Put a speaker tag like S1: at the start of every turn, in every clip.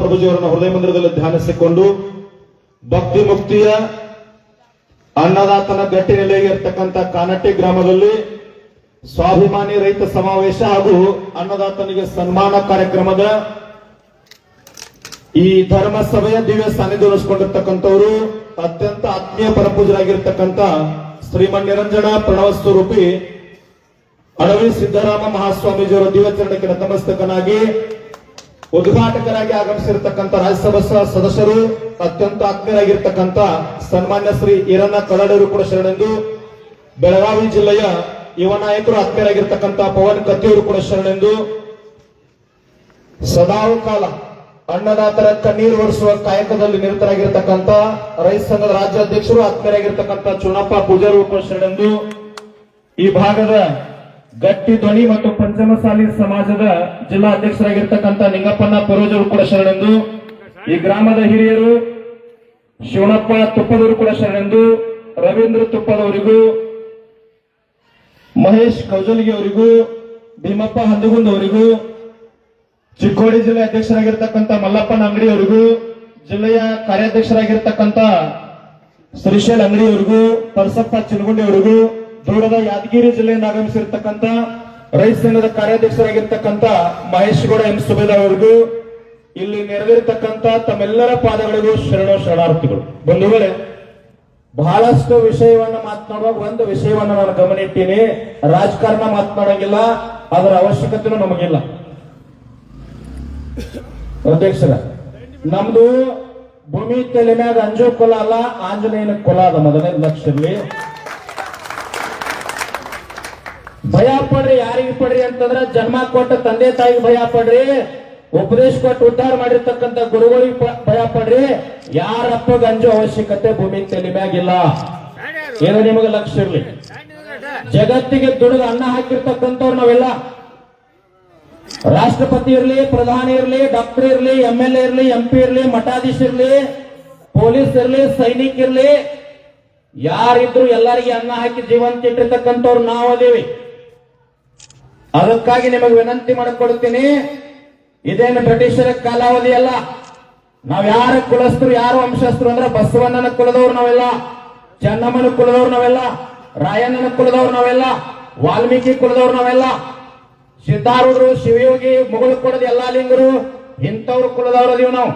S1: ಪ್ರಭುಜಿಯವರನ್ನ ಹೃದಯ ಮಂದಿರದಲ್ಲಿ ಧ್ಯಾನಿಸಿಕೊಂಡು ಭಕ್ತಿ ಮುಕ್ತಿಯ ಅನ್ನದಾತನ ಗಟ್ಟಿ ನೆಲೆಗೆ ಇರ್ತಕ್ಕಂಥ ಕಾನಟ್ಟಿ ಗ್ರಾಮದಲ್ಲಿ ಸ್ವಾಭಿಮಾನಿ ರೈತ ಸಮಾವೇಶ ಹಾಗೂ ಅನ್ನದಾತನಿಗೆ ಸನ್ಮಾನ ಕಾರ್ಯಕ್ರಮದ ಈ ಧರ್ಮಸಭೆಯ ದಿವ್ಯ ಸಾನ್ನಿಧ್ಯ ಉಳಿಸ್ಕೊಂಡಿರ್ತಕ್ಕಂಥವರು ಅತ್ಯಂತ ಆತ್ಮೀಯ ಪರಪೂಜರಾಗಿರ್ತಕ್ಕಂಥ ಶ್ರೀಮನ್ ನಿರಂಜನ ಪ್ರಣವ ಸ್ವರೂಪಿ ಅಡವಿ ಸಿದ್ದರಾಮ ಮಹಾಸ್ವಾಮೀಜಿಯವರ ದಿವ್ಯಚರಣಕ್ಕೆ ನತಮಸ್ತಕನಾಗಿ ಉದ್ಘಾಟಕರಾಗಿ ಆಗಮಿಸಿರ್ತಕ್ಕಂಥ ರಾಜ್ಯಸಭಾ ಸದಸ್ಯರು, ಅತ್ಯಂತ ಆತ್ಮೀಯರಾಗಿರ್ತಕ್ಕಂಥ ಸನ್ಮಾನ್ಯ ಶ್ರೀ ಈರಣ್ಣ ಕಡಡರು ಕೂಡ ಶರಣೆಂದು, ಬೆಳಗಾವಿ ಜಿಲ್ಲೆಯ ಯುವ ನಾಯಕರು, ಆತ್ಮೀಯರಾಗಿರ್ತಕ್ಕಂಥ ಪವನ್ ಕತ್ತಿಯವರು ಕೂಡ ಶರಣೆಂದು ಸದಾವು ಕಾಲ ಅನ್ನದಾತರ ಕಣ್ಣೀರು ಒರೆಸುವ ಕಾಯಕದಲ್ಲಿ ನಿರತರಾಗಿರ್ತಕ್ಕಂಥ ರೈತ ಸಂಘದ ರಾಜ್ಯಾಧ್ಯಕ್ಷರು, ಆತ್ಮೀಯರಾಗಿರ್ತಕ್ಕಂಥ ಚುನಪ್ಪ ಪೂಜಾರು ಕೂಡ ಶರಣೆಂದು, ಈ ಭಾಗದ ಗಟ್ಟಿ ಧ್ವನಿ ಮತ್ತು ಪಂಚಮಸಾಲಿ ಸಮಾಜದ ಜಿಲ್ಲಾ ಅಧ್ಯಕ್ಷರಾಗಿರ್ತಕ್ಕಂಥ ನಿಂಗಪ್ಪನ ಪರೋಜರು ಕೂಡ ಶರಣೆಂದು, ಈ ಗ್ರಾಮದ ಹಿರಿಯರು ಶಿವನಪ್ಪ ತುಪ್ಪದವರು ಕೂಡ ಶರಣೆಂದು, ರವೀಂದ್ರ ತುಪ್ಪದವರಿಗೂ, ಮಹೇಶ್ ಕೌಜಲ್ಗಿ ಅವರಿಗೂ ಭೀಮಪ್ಪ ಹಂದಗುಂದ್ ಅವರಿಗೂ ಚಿಕ್ಕೋಡಿ ಜಿಲ್ಲೆ ಅಧ್ಯಕ್ಷರಾಗಿರ್ತಕ್ಕಂಥ ಮಲ್ಲಪ್ಪನ ಅಂಗಡಿ ಅವರಿಗೂ ಜಿಲ್ಲೆಯ ಕಾರ್ಯಾಧ್ಯಕ್ಷರಾಗಿರ್ತಕ್ಕಂಥ ಶ್ರೀಶೈಲ್ ಅಂಗಡಿ ಅವರಿಗೂ ಪರಸಪ್ಪ ಚಿನಗುಂಡಿ ಅವರಿಗೂ ದೂರದ ಯಾದಗಿರಿ ಜಿಲ್ಲೆಯಿಂದ ಆಗಮಿಸಿರ್ತಕ್ಕಂಥ ರೈತ ಸಂಘದ ಕಾರ್ಯಾಧ್ಯಕ್ಷರಾಗಿರ್ತಕ್ಕಂಥ ಮಹೇಶ್ ಗೌಡ ಎಂ ಸುಬೇದ ಅವರಿಗೂ ಇಲ್ಲಿ ನೆರೆದಿರ್ತಕ್ಕಂಥ ತಮ್ಮೆಲ್ಲರ ಪಾದಗಳಿಗೂ ಶರಣ ಶರಣಾರ್ಥಿಗಳು. ಬಂಧುಗಳೇ ಬಹಳಷ್ಟು ವಿಷಯವನ್ನ ಮಾತನಾಡುವಾಗ ಒಂದು ವಿಷಯವನ್ನ ನಾನು ಗಮನಿಟ್ಟೀನಿ. ರಾಜಕಾರಣ ಮಾತನಾಡಂಗಿಲ್ಲ, ಅದರ ಅವಶ್ಯಕತೆನೂ ನಮಗಿಲ್ಲ. ಅಧ್ಯಕ್ಷರ, ನಮ್ದು ಭೂಮಿ ತೆಲೆ ಮ್ಯಾಗ ಅಂಜೋ ಕೊಲ ಅಲ್ಲ, ಆಂಜನೇಯನ ಕೊಲ ಅದ ಮೊದಲನೇ ಲಕ್ಷ ಇರ್ಲಿ ಭಯ ಪಡ್ರಿ ಯಾರಿಗೆ ಪಡ್ರಿ ಅಂತಂದ್ರ ಜನ್ಮ ಕೊಟ್ಟ ತಂದೆ ತಾಯಿಗೆ ಭಯ ಪಡ್ರಿ ಉಪದೇಶ ಕೊಟ್ಟು ಉದ್ಧಾರ ಮಾಡಿರ್ತಕ್ಕಂತ ಗುರುಗಳಿಗೆ ಭಯ ಪಡ್ರಿ ಯಾರಪ್ಪ ಗಂಜು ಅವಶ್ಯಕತೆ ಭೂಮಿ ತಲೆ ಮ್ಯಾಗಿಲ್ಲ ಏನೋ ನಿಮಗೆ ಲಕ್ಷ ಇರ್ಲಿ. ಜಗತ್ತಿಗೆ ದುಡಿದು ಅನ್ನ ಹಾಕಿರ್ತಕ್ಕಂಥವ್ರು ನಾವೆಲ್ಲ. ರಾಷ್ಟ್ರಪತಿ ಇರ್ಲಿ, ಪ್ರಧಾನಿ ಇರ್ಲಿ, ಡಾಕ್ಟರ್ ಇರ್ಲಿ, ಎಂ ಎಲ್ ಎ ಇರ್ಲಿ, ಎಂ ಪಿ ಇರ್ಲಿ, ಮಠಾಧೀಶ ಇರ್ಲಿ, ಪೊಲೀಸ್ ಇರ್ಲಿ, ಸೈನಿಕ ಇರ್ಲಿ. ಯಾರಿದ್ರು ಎಲ್ಲರಿಗೆ ಅನ್ನ ಹಾಕಿ ಜೀವಂತ ಇಟ್ಟಿರ್ತಕ್ಕಂಥವ್ರು ನಾವು ಅದೇವಿ ಅದಕ್ಕಾಗಿ ನಿಮಗೆ ವಿನಂತಿ ಮಾಡಿಕೊಡ್ತೀನಿ ಇದೇನು ಬ್ರಿಟಿಷರ ಕಾಲಾವಧಿ ಅಲ್ಲ ನಾವ್ ಯಾರ ಕುಲಸ್ಥರು, ಯಾರು ವಂಶಸ್ಥರು ಅಂದ್ರೆ ಬಸವಣ್ಣನ ಕುಲದವ್ರು ನಾವೆಲ್ಲ, ಚೆನ್ನಮ್ಮನ ಕುಲದವ್ರು ನಾವೆಲ್ಲ, ರಾಯಣ್ಣನ ಕುಲದವ್ರು ನಾವೆಲ್ಲ, ವಾಲ್ಮೀಕಿ ಕುಲದವ್ರು ನಾವೆಲ್ಲ, ಸಿದ್ಧಾರೂಢರು, ಶಿವಯೋಗಿ, ಮುಗಳು ಕೊಡದ ಎಲ್ಲಾ ಲಿಂಗರು, ಇಂಥವ್ರ ಕುಲದವ್ರು ಅದೀವಿ ನಾವು.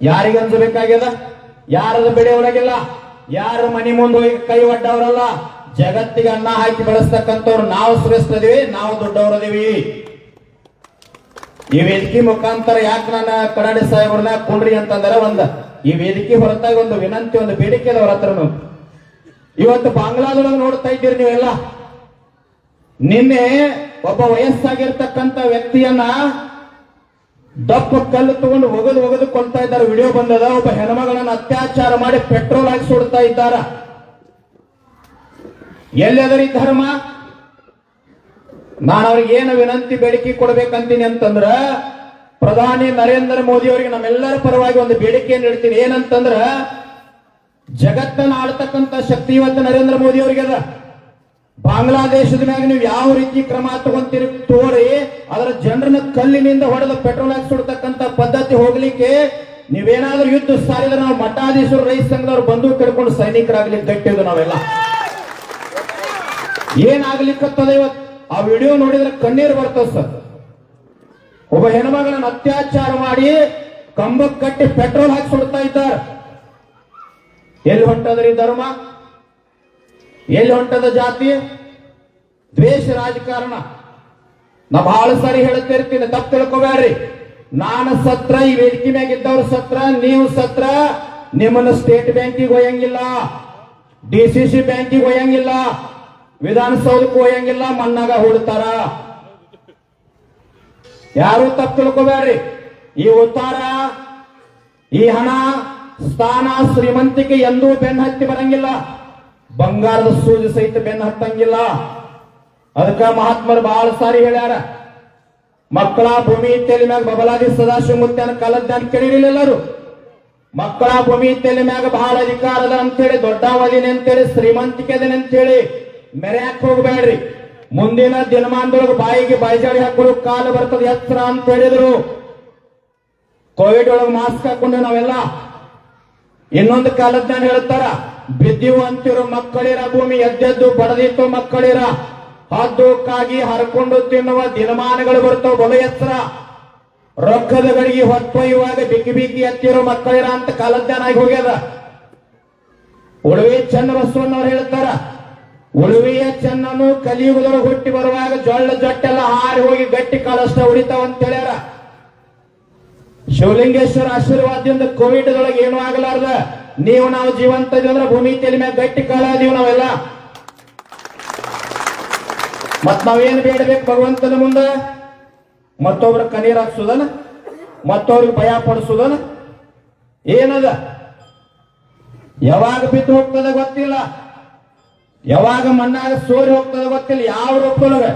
S1: ಯಾರಿಗೆ ಅನ್ಸಬೇಕಾಗ್ಯದ? ಯಾರದ ಬೆಳೆ ಒಳಗಿಲ್ಲ? ಯಾರು ಮನಿ ಮುಂದೆ ಹೋಗಿ ಕೈ ಒಡ್ಡವರಲ್ಲ ಜಗತ್ತಿಗೆ ಅನ್ನ ಹಾಕಿ ಬೆಳೆಸ್ತಕ್ಕಂಥವ್ರು ನಾವು ಶ್ರೇಷ್ಠ ಇದೀವಿ ನಾವು ದೊಡ್ಡವರದೀವಿ. ಈ ವೇದಿಕೆ ಮುಖಾಂತರ ಯಾಕೆ ನನ್ನ ಕನ್ನಡಿ ಸಾಹೇಬ್ರನ್ನ ಕೊಡ್ರಿ ಅಂತಂದ್ರೆ ಒಂದ್, ಈ ವೇದಿಕೆ ಹೊರತಾಗಿ ಒಂದು ವಿನಂತಿ, ಒಂದು ಬೇಡಿಕೆ ಅದ ಹತ್ರನು. ಇವತ್ತು ಬಾಂಗ್ಲಾದೊಳಗೆ ನೋಡ್ತಾ ಇದ್ದೀರಿ ನೀವೆಲ್ಲ. ನಿನ್ನೆ ಒಬ್ಬ ವಯಸ್ಸಾಗಿರ್ತಕ್ಕಂಥ ವ್ಯಕ್ತಿಯನ್ನ ದಪ್ಪ ಕಲ್ಲು ತಗೊಂಡು ಒಗದು ಒಗದು ಕೊಳ್ತಾ ಇದ್ದಾರೆ. ವಿಡಿಯೋ ಬಂದದ, ಒಬ್ಬ ಹೆಣ್ಮಗಳನ್ನ ಅತ್ಯಾಚಾರ ಮಾಡಿ ಪೆಟ್ರೋಲ್ ಹಾಕಿ ಸುಡ್ತಾ ಇದ್ದಾರ. ಎಲ್ಲದರಿ ಧರ್ಮ? ನಾನು ಅವ್ರಿಗೆ ಏನು ವಿನಂತಿ, ಬೇಡಿಕೆ ಕೊಡ್ಬೇಕಂತೀನಿ ಅಂತಂದ್ರ, ಪ್ರಧಾನಿ ನರೇಂದ್ರ ಮೋದಿ ಅವರಿಗೆ ನಮ್ಮೆಲ್ಲರ ಪರವಾಗಿ ಒಂದು ಬೇಡಿಕೆಯನ್ನು ಇಡ್ತೀನಿ. ಏನಂತಂದ್ರ, ಜಗತ್ತನ್ನ ಆಳ್ತಕ್ಕಂತ ಶಕ್ತಿ ಇವತ್ತು ನರೇಂದ್ರ ಮೋದಿ ಅವರಿಗೆ ಅದ. ಬಾಂಗ್ಲಾದೇಶದ ಮ್ಯಾಗ ನೀವು ಯಾವ ರೀತಿ ಕ್ರಮ ತಗೊಂತೀರಿ ತೋರಿ, ಅದರ ಜನರನ್ನ ಕಲ್ಲಿನಿಂದ ಹೊಡೆದು ಪೆಟ್ರೋಲ್ ಹಾಕಿ ಸುಡ್ತಕ್ಕಂತ ಪದ್ಧತಿ ಹೋಗ್ಲಿಕ್ಕೆ ನೀವೇನಾದ್ರೂ ಯುದ್ಧ ಸಾರಿದ್ರೆ ನಾವು ಮಠಾಧೀಶರು, ರೈತ ಸಂಘದವ್ರು ಬಂದು ಕಡ್ಕೊಂಡು ಸೈನಿಕರಾಗ್ಲಿ ಗಟ್ಟಿದ್ದು ನಾವೆಲ್ಲ. ಏನಾಗ್ಲಿಕ್ಕತ್ತದ ಇವತ್ತು? ಆ ವಿಡಿಯೋ ನೋಡಿದ್ರೆ ಕಣ್ಣೀರು ಬರ್ತದೆ ಸರ್. ಒಬ್ಬ ಹೆಣ್ಮಗಳನ್ನ ಅತ್ಯಾಚಾರ ಮಾಡಿ ಕಂಬಕ್ಕೆ ಕಟ್ಟಿ ಪೆಟ್ರೋಲ್ ಹಾಕಿ ಸುಡ್ತಾ ಇದ್ದಾರೆ. ಎಲ್ಲಿ ಹೊಂಟದ್ರಿ ಧರ್ಮ? ಎಲ್ಲಿ ಹೊಂಟದ ಜಾತಿ? ದ್ವೇಷ ರಾಜಕಾರಣ. ನಾ ಬಹಳ ಸಾರಿ ಹೇಳ್ತಿರ್ತೀನಿ ತಪ್ಪು ತಿಳ್ಕೊಬ್ಯಾಡ್ರಿ. ನಾನು ಸತ್ರ, ಈ ವೇದಿಕೆ ಮ್ಯಾಗ ಇದ್ದವ್ರು ಸತ್ರ, ನೀವು ಸತ್ರ, ನಿಮ್ಮನ್ನ ಸ್ಟೇಟ್ ಬ್ಯಾಂಕಿಗೆ ಒಯ್ಯಂಗಿಲ್ಲ. ಡಿ ಸಿ ಸಿ ಬ್ಯಾಂಕಿಗೆ ಒಯ್ಯಂಗಿಲ್ಲ. ವಿಧಾನಸೌಧಕ್ಕೆ ಹೋಯಂಗಿಲ್ಲ, ಮಣ್ಣಾಗ ಹೂಡ್ತಾರ. ಯಾರು ತಪ್ಪು ತಿಳ್ಕೊಬ್ಯಾಡ್ರಿ? ಈ ಉತ್ತಾರ, ಈ ಹಣ, ಸ್ಥಾನ ಶ್ರೀಮಂತಿಕೆ ಎಂದೂ ಬೆನ್ನ ಹತ್ತಿ ಬರಂಗಿಲ್ಲ. ಬಂಗಾರದ ಸೂಜಿ ಸಹಿತ ಬೆನ್ನ ಹತ್ತಂಗಿಲ್ಲ. ಅದಕ್ಕ ಮಹಾತ್ಮರು ಬಹಳ ಸಾರಿ ಹೇಳ್ಯಾರ. ಮಕ್ಕಳ ಭೂಮಿ ಇತ್ತೆಲಿ ಮ್ಯಾಗ ಬಬಲಾದಿ ಸದಾಶಿವ ಮುತ್ಯನ ಕಾಲದ ಕೇಳಿರಲಿಲ್ಲ ಎಲ್ಲರೂ. ಮಕ್ಕಳ ಭೂಮಿ ಇತ್ತೆಲಿ ಮ್ಯಾಗ ಬಹಳ ಅಧಿಕಾರ ಅದ ಅಂತೇಳಿ ಅಂತ ಅಂತೇಳಿ, ಶ್ರೀಮಂತಿಕೆ ಅಂತ ಅಂತೇಳಿ. ಮೆರ್ಯಾಕ್ ಹೋಗ್ಬೇಡ್ರಿ. ಮುಂದಿನ ದಿನಮಾನದೊಳಗೆ ಬಾಯಿಗೆ ಬಾಯಿಜಾಡಿ ಹಾಕೊಳ್ಳೋ ಕಾಲ ಬರ್ತದೆ, ಎತ್ತರ ಅಂತ ಹೇಳಿದ್ರು.
S2: ಕೋವಿಡ್ ಒಳಗೆ ಮಾಸ್ಕ್ ಹಾಕೊಂಡು ನಾವೆಲ್ಲ. ಇನ್ನೊಂದು ಕಾಲದ ನಾನು ಹೇಳ್ತಾರ ಬಿದ್ದಿವು ಅಂತಿರೋ ಮಕ್ಕಳಿರ, ಭೂಮಿ ಎದ್ದೆದ್ದು ಬಡದಿತ್ತು ಮಕ್ಕಳಿರ, ಹದ್ದುಕ್ಕಾಗಿ ಕಾಗಿ ಹರ್ಕೊಂಡು ತಿನ್ನುವ ದಿನಮಾನಗಳು ಬರ್ತಾವ ಬಲು ಎತ್ತರ. ರೊಕ್ಕದ ಗಡಿಗೆ ಹೊತ್ತೊಯ್ಯುವಾಗ ಬಿಕ್ಕಿ ಬಿಕ್ಕಿ ಎತ್ತಿರೋ ಮಕ್ಕಳಿರ ಅಂತ ಕಾಲಜ್ಞಾನ ಆಗಿ ಹೋಗ್ಯದ. ಉಳುವೆ ಚಂದ್ರಸ್ವನ್ನವ್ರು ಬಸವಣ್ಣವ್ರು ಹೇಳ್ತಾರ ಉಳುವೆಯ ಚೆನ್ನನು ಕಲಿಯುಗದೊಳಗೆ ಹುಟ್ಟಿ ಬರುವಾಗ ಜೊಳ್ಳ ಜೊಟ್ಟೆಲ್ಲ ಹಾರಿ ಹೋಗಿ ಗಟ್ಟಿ ಕಾಲಷ್ಟ ಉಳಿತಾವ ಅಂತ ಹೇಳ್ಯಾರ. ಶಿವಲಿಂಗೇಶ್ವರ ಆಶೀರ್ವಾದದಿಂದ ಕೋವಿಡ್ ದೊಳಗೆ ಏನು ಆಗಲಾರ್ದ? ನೀವು ನಾವು ಜೀವಂತ ಅಂದ್ರೆ ಭೂಮಿ ತಲೆ ಮೇಲೆ ಗಟ್ಟಿ ಕಾಲ ಅದೀವಿ ನಾವೆಲ್ಲ. ಮತ್ ನಾವೇನ್ ಬೇಡಬೇಕು ಭಗವಂತನ ಮುಂದೆ? ಮತ್ತೊಬ್ರ ಕಣ್ಣೀರ್ ಹಾಕ್ಸುದನ? ಮತ್ತೊಬ್ರಿಗೆ ಭಯ ಪಡಿಸುದನ? ಏನದ? ಯಾವಾಗ ಬಿದ್ದು ಹೋಗ್ತದೆ ಗೊತ್ತಿಲ್ಲ. ಯಾವಾಗ ಮಣ್ಣಾಗ ಸೋರಿ ಹೋಗ್ತದೆ ಗೊತ್ತಿಲ್ಲ. ಯಾವ ರೂಪದೊಳಗ?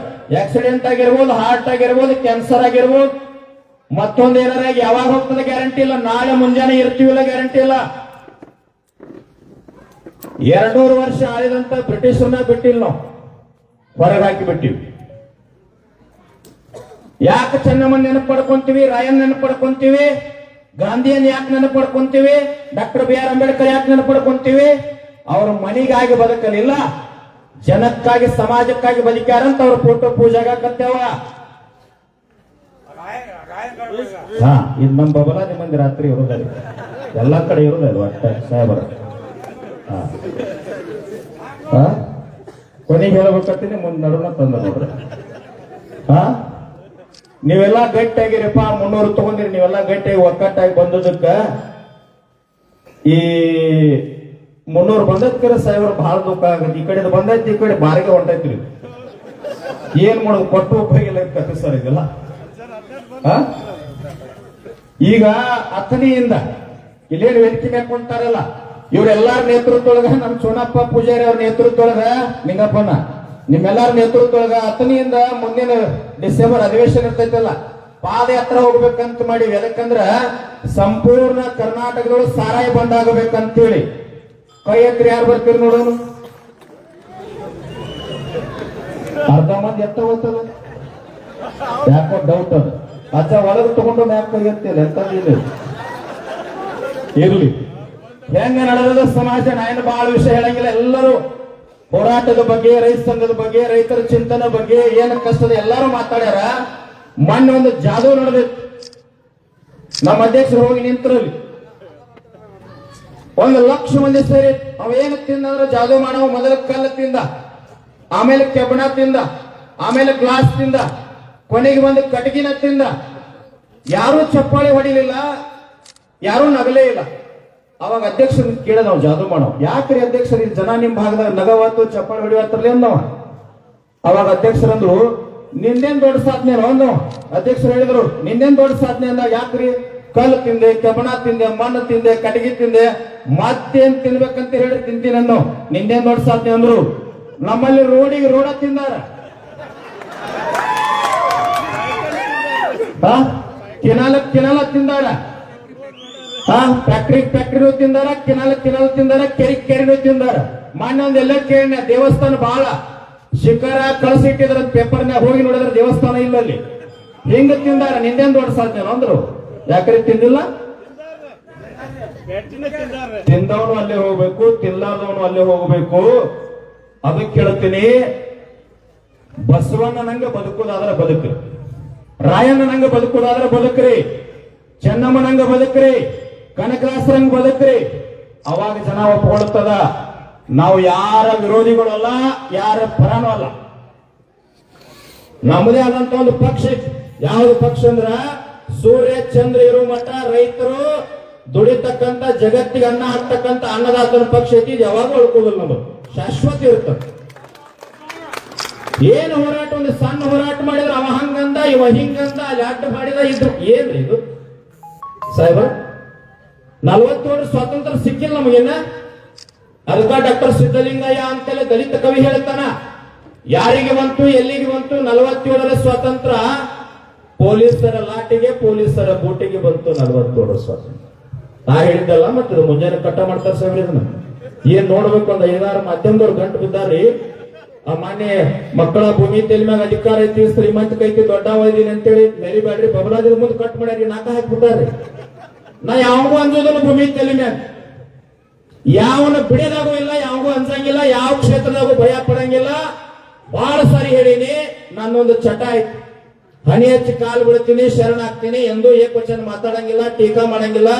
S2: ಆಕ್ಸಿಡೆಂಟ್ ಆಗಿರ್ಬೋದು ಹಾರ್ಟ್ ಆಗಿರ್ಬೋದು ಕ್ಯಾನ್ಸರ್ ಆಗಿರ್ಬೋದು, ಮತ್ತೊಂದು ಏನಾರ ಯಾವಾಗ ಹೋಗ್ತದೆ ಗ್ಯಾರಂಟಿ ಇಲ್ಲ. ನಾಳೆ ಮುಂಜಾನೆ ಇರ್ತೀವಿಲ್ಲ ಗ್ಯಾರಂಟಿ ಇಲ್ಲ. ಎರಡೂರು ವರ್ಷ ಆಳಿದಂತ ಬ್ರಿಟಿಷರನ್ನ ಬಿಟ್ಟಿಲ್ಲ ನಾವು. ಹೊರಗೆ ಹಾಕಿ ಬಿಟ್ಟಿವಿ. ಯಾಕೆ ಚೆನ್ನಮ್ಮನ ನೆನಪು ಪಡ್ಕೊಂತೀವಿ ರಾಯನ್ ನೆನಪು ಪಡ್ಕೊಂತೀವಿ ಗಾಂಧಿಯನ್ ಯಾಕೆ ನೆನಪು ಪಡ್ಕೊಂತೀವಿ ಡಾಕ್ಟರ್ ಬಿ ಆರ್ ಅಂಬೇಡ್ಕರ್ ಯಾಕೆ ನೆನಪು ಪಡ್ಕೊಂತೀವಿ ಅವ್ರ ಮನಿಗಾಗಿ ಬದುಕಲಿಲ್ಲ. ಜನಕ್ಕಾಗಿ, ಸಮಾಜಕ್ಕಾಗಿ ಬದುಕ್ಯಾರಂತ ಅವ್ರ ಫೋಟೋ ಪೂಜೆಗಾಕತ್ತೇವ ಹಾ, ಇದು ಬಬಲ ಮಂದಿ ರಾತ್ರಿ ಇರೋದಲ್ಲ ಎಲ್ಲಾ ಕಡೆ ಇರೋದಲ್ಲ ಒಟ್ಟ ಸಾಹೇಬರ. ಕೊನೆಗೆ ಹೇಳ್ಬೇಕತ್ತೀನಿ ಮುಂದೆ ನಡುವನ ತಂದ ನೋಡ್ರಿ ಹಾ? ನೀವೆಲ್ಲ ಗಟ್ಟಿಯಾಗಿರಪ್ಪ, ಮುನ್ನೂರು ತಗೊಂಡಿರಿ, ನೀವೆಲ್ಲ ಗಟ್ಟಿಯಾಗಿ ಒಕ್ಕಟ್ಟಾಗಿ ಬಂದದಕ್ಕ ಈ ಮುನ್ನೂರು ಬಂದಕ್ಕಿರ ಸಾಹೇಬ್ರ ಬಹಳ ದುಃಖ ಆಗತ್ತೆ. ಈ ಕಡೆ ಬಂದೈತಿ, ಈ ಕಡೆ ಬಾರಿಗೆ ಹೊಂಟೈತ್ರಿ. ಏನ್ ಮಾಡೋದು? ಕೊಟ್ಟು ಉಪಯೋಗಿಲ್ಲ ಕತೆ ಸರ್ ಇದೆಲ್ಲ? ಈಗ ಅಥಣಿಯಿಂದ ಇಲ್ಲೇನು ವೇದಿಕೆ ಮ್ಯಾಕ್ ಕುಂತಾರಲ್ಲ, ಇವರೆಲ್ಲಾರ ನೇತೃತ್ವದೊಳಗ, ನಮ್ ಸೋನಪ್ಪ ಪೂಜಾರಿ ಅವ್ರ ನೇತೃತ್ವದೊಳಗ ನಿಂಗಪ್ಪನ ನಿಮ್ಮೆಲ್ಲಾರ ನೇತೃತ್ವದೊಳಗ ಅಥಣಿಯಿಂದ ಮುಂದಿನ ಡಿಸೆಂಬರ್ ಅಧಿವೇಶನ ಇರ್ತೈತಲ್ಲ, ಪಾದಯಾತ್ರೆ ಹೋಗ್ಬೇಕಂತ ಮಾಡಿ ಎದಕ್ಕಂದ್ರ ಸಂಪೂರ್ಣ ಕರ್ನಾಟಕದೊಳಗೆ ಸಾರಾಯಿ ಬಂದ್ ಆಗಬೇಕಂತೇಳಿ. ಕೈ ಯಾರು ಬರ್ತೀರಿ ನೋಡೋನು ಅರ್ಧ ಮಂದಿ ಎತ್ತ ಹೋಗ್ತದ ಯಾಕೋ ಡೌಟ್ ಅದು. ಅಜ್ಜ ಒಳಗೆ ತಗೊಂಡು ಮ್ಯಾಕ್ ತೆಗಿರ್ತಿಲ್ಲ ಎಂತ ಇರ್ಲಿ. ಹೆಂಗ ನಡೆದ ಸಮಾಜ? ನಾನು ಬಹಳ ವಿಷಯ ಹೇಳಂಗಿಲ್ಲ. ಎಲ್ಲರೂ ಹೋರಾಟದ ಬಗ್ಗೆ, ರೈತ ಸಂಘದ ಬಗ್ಗೆ, ರೈತರ ಚಿಂತನೆ ಬಗ್ಗೆ, ಏನ ಕಷ್ಟದ ಎಲ್ಲರೂ ಮಾತಾಡ್ಯಾರ. ಮೊನ್ನೆ ಒಂದು ಜಾದೂ ನಡೆದಿತ್ತು. ನಮ್ಮ ಅಧ್ಯಕ್ಷರು ಹೋಗಿ ನಿಂತರಲ್ಲಿ ಒಂದು ಲಕ್ಷ ಮಂದಿ ಸೇರಿ ಅವ ಏನು ತಿಂದಂದ್ರೆ ಜಾದೂ ಮಾಡವ ಮೊದಲ ಕಲ್ಲು ತಿಂದ ಆಮೇಲೆ ಕೆಬ್ಬಣ ತಿಂದ, ಆಮೇಲೆ ಗ್ಲಾಸ್ ತಿಂದ, ಕೊನೆಗೆ ಬಂದು ಕಟಗಿನ ತಿಂದ. ಯಾರೂ ಚಪ್ಪಾಳಿ ಹೊಡಿಲಿಲ್ಲ, ಯಾರೂ ನಗಲೇ ಇಲ್ಲ. ಅವಾಗ ಅಧ್ಯಕ್ಷರು ಕೇಳ ನಾವು ಜಾದೂ ಮಾಡೋ ಯಾಕ್ರಿ ಅಧ್ಯಕ್ಷರು ಜನ ನಿಮ್ ಭಾಗದಾಗ ನಗವತ್ತು ಚಪ್ಪಾಳಿ ಹೊಡಿವತ್ತರ್ಲಿ ಅಂದವ? ಅವಾಗ ಅಧ್ಯಕ್ಷರಂದ್ರು ನಿಂದೇನ್ ದೊಡ್ಡ ಸಾಧನೆ ಅಂದವ? ಅಧ್ಯಕ್ಷರು ಹೇಳಿದ್ರು ನಿಂದೇನ್ ದೊಡ್ಡ ಸಾಧನೆ ಅಂದಾಗ ಯಾಕ್ರಿ? ಕಲ್ಲು ತಿಂದೆ ಕಬಣ ತಿಂದೆ, ಮಣ್ಣು ತಿಂದೆ ಕಟಗಿ ತಿಂದೆ ಮತ್ತೇನ್ ತಿನ್ಬೇಕಂತ ಹೇಳಿ ತಿಂತೀನಿ ಅನ್ನೋ ನಿಂದೇನ್ ದೊಡ್ಡ ಸಾಧ್ಯ ಅಂದ್ರು, ನಮ್ಮಲ್ಲಿ ರೋಡಿಗೆ ರೋಡ ತಿಂದಾರ. ಕಿನಾಲಕ್ ಕಿನಾಲ ತಿಂದಾರ. ಹಾ ಫ್ಯಾಕ್ಟ್ರಿ, ಫ್ಯಾಕ್ಟ್ರಿನೂ ತಿಂದಾರ, ಕಿನಾಲ ಕಿನಾಲ ತಿಂದಾರ, ಕೆರಿ, ಕೆರಿನೂ ತಿಂದಾರ. ಮಣ್ಣೊಂದ್ ಒಂದ್ ಎಲ್ಲ ಕೇಳಿನ, ದೇವಸ್ಥಾನ ಬಹಳ ಶಿಖರ ಕಳಿಸಿಟ್ಟಿದ್ರ ಪೇಪರ್ನ್ಯಾಗ ಹೋಗಿ ನೋಡಿದ್ರೆ ದೇವಸ್ಥಾನ ಇಲ್ಲ ಅಲ್ಲಿ. ಹಿಂಗ ತಿಂದಾರ ನಿಂದೇನ್ ದೊಡ್ಡ ಸಾಧ್ಯ ಅಂದ್ರು. ಯಾಕ್ರಿ ತಿಂದಿಲ್ಲ? ತಿಂದವನು ಅಲ್ಲೇ ಹೋಗ್ಬೇಕು ತಿನ್ಲಾರ್ದವನು ಅಲ್ಲೇ ಹೋಗ್ಬೇಕು. ಅದಕ್ಕೆ ಕೇಳ್ತೀನಿ ಬಸವಣ್ಣನಂಗ ಬದುಕೋದಾದ್ರೆ ರಾಯಣ್ಣ ನಂಗ ಬದುಕೋದಾದ್ರೆ ಬದುಕ್ರಿ. ಚೆನ್ನಮ್ಮನಂಗ ಬದುಕ್ರಿ. ಕನಕದಾಸರಂಗ ಬದುಕ್ರಿ. ಅವಾಗ ಜನ ಒಪ್ಕೊಳ್ತದ. ನಾವು ಯಾರ ವಿರೋಧಿಗಳಲ್ಲ ಯಾರ ಪರನೂ ಅಲ್ಲ. ನಮ್ಮದೇ ಆದಂತ ಒಂದು ಪಕ್ಷ. ಯಾವ್ದು ಪಕ್ಷ ಅಂದ್ರ ಸೂರ್ಯ ಚಂದ್ರ ಇರೋ ಮಠ ರೈತರು ದುಡಿತಕ್ಕಂತ ಜಗತ್ತಿಗೆ ಅನ್ನ ಹಾಕ್ತಕ್ಕಂತ ಅನ್ನದಾತನ ಪಕ್ಷ ಐತಿ ಯಾವಾಗ ಉಳ್ಕೋದಿಲ್ಲ ನಮ್ದು ಶಾಶ್ವತ ಇರುತ್ತ. ಏನ್ ಹೋರಾಟ, ಒಂದು ಸಣ್ಣ ಹೋರಾಟ ಮಾಡಿದ್ರೆ ಅವ ಹಂಗಂದ, ಇವ ಹಿಂಗಂದ, ಅಲ್ಲಿ ಅಡ್ಡ ಮಾಡಿದ ಇದ್ರು. ಏನ್ರಿ ಇದು? ಸಾಹೇಬ ನಲವತ್ತೇಳು ಸ್ವಾತಂತ್ರ್ಯ ಸಿಕ್ಕಿಲ್ಲ ನಮಗೇನ? ಅದಕ್ಕ ಡಾಕ್ಟರ್ ಸಿದ್ದಲಿಂಗಯ್ಯ ಅಂತೇಳಿ ದಲಿತ ಕವಿ ಹೇಳ್ತಾನ, ಯಾರಿಗೆ ಬಂತು, ಎಲ್ಲಿಗೆ ಬಂತು, ನಲವತ್ತೇಳರ ಸ್ವಾತಂತ್ರ್ಯ ಪೊಲೀಸರ ಲಾಟಿಗೆ ಪೊಲೀಸರ ಬೂಟಿಗೆ ಬಂತು ನಲವತ್ತೇಳರ ಸ್ವಾತಂತ್ರ್ಯ ನಾ ಹೇಳಿದ್ದಲ್ಲ ಮತ್ತೆ ಮುಂಜಾನೆ ಕಟ್ಟ ಮಾಡ್ತಾರೆ ಸರ್ ಇದನ್ನ. ಏನ್ ನೋಡ್ಬೇಕು ಒಂದ್ ಐದಾರು ಮಾಧ್ಯಮದವ್ರು ಗಂಟು ಬಿದ್ದಾರಿ ಆ ಮಾನ್ಯ ಮಕ್ಕಳ ಭೂಮಿ ತೆಲಿ ಮ್ಯಾಗ ಅಧಿಕಾರ ಐತಿ, ಶ್ರೀಮಂತ ಕೈತಿ ದೊಡ್ಡ ಇದೀನಿ ಅಂತೇಳಿ ಮೆರಿಬೇಡ್ರಿ ಬಬಲಾದಿರ ಮುಂದೆ ಕಟ್ ಮಾಡ್ಯಾರಿ ನಾಕ ಹಾಕ್ಬಿಟ್ಟಾರಿ ನಾ ಯಾವಾಗೂ ಅಂಜೋದನ್ನು ಭೂಮಿ ತಲೆ ಮ್ಯಾಗ. ಯಾವನ ಬಿಡಿದಾಗೂ ಇಲ್ಲ, ಯಾವಾಗೂ ಅನ್ಸಂಗಿಲ್ಲ ಯಾವ ಕ್ಷೇತ್ರದಾಗೂ ಭಯ ಪಡಂಗಿಲ್ಲ. ಬಹಳ ಸಾರಿ ಹೇಳೀನಿ, ನನ್ನೊಂದು ಚಟ ಐತಿ ಹನಿ ಹಚ್ಚಿ ಕಾಲು ಬಿಡ್ತೀನಿ ಶರಣಾಗ್ತೀನಿ ಎಂದು ಎಂದೂ ಏಕವಚನ ಮಾತಾಡಂಗಿಲ್ಲ, ಟೀಕಾ ಮಾಡಂಗಿಲ್ಲ,